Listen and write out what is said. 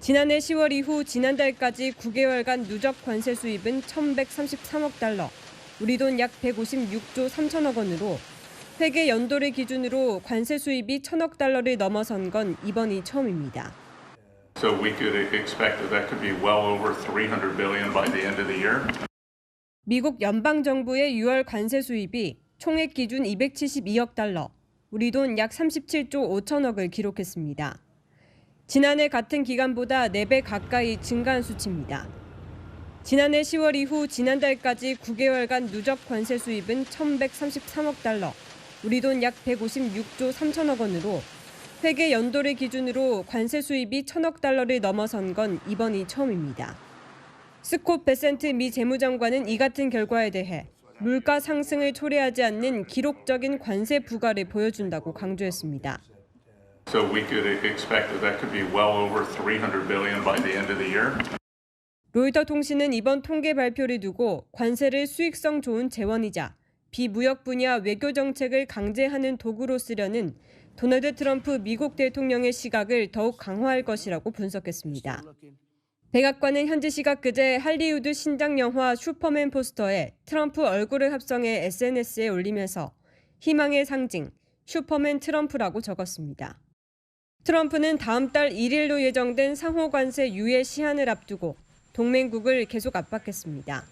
지난해 10월 이후 지난달까지 9개월간 누적 관세 수입은 1,133억 달러, 우리 돈 약 156조 3천억 원으로 회계 연도를 기준으로 관세 수입이 1천억 달러를 넘어선 건 이번이 처음입니다. So we could expect that that could be well over 300 billion by the end of the year. 미국 연방 정부의 6월 관세 수입이 총액 기준 272억 달러, 우리 돈 약 37조 5천억을 기록했습니다. 지난해 같은 기간보다 4배 가까이 증가한 수치입니다. 지난해 10월 이후 지난달까지 9개월간 누적 관세 수입은 1,133억 달러, 우리 돈 약 156조 3천억 원으로 회계 연도를 기준으로 관세 수입이 1천억 달러를 넘어선 건 이번이 처음입니다. 스콧 베센트 미 재무장관은 이 같은 결과에 대해 물가 상승을 초래하지 않는 기록적인 관세 부과를 보여준다고 강조했습니다. So we could expect that that could be well over 300 billion by the end of the year. 로이터 통신은 이번 통계 발표를 두고 관세를 수익성 좋은 재원이자 비무역 분야 외교 정책을 강제하는 도구로 쓰려는 도널드 트럼프 미국 대통령의 시각을 더욱 강화할 것이라고 분석했습니다. 백악관은 현지 시각 그제 할리우드 신작 영화 슈퍼맨 포스터에 트럼프 얼굴을 합성해 SNS에 올리면서 희망의 상징 슈퍼맨 트럼프라고 적었습니다. 트럼프는 다음 달 1일로 예정된 상호 관세 유예 시한을 앞두고 동맹국을 계속 압박했습니다.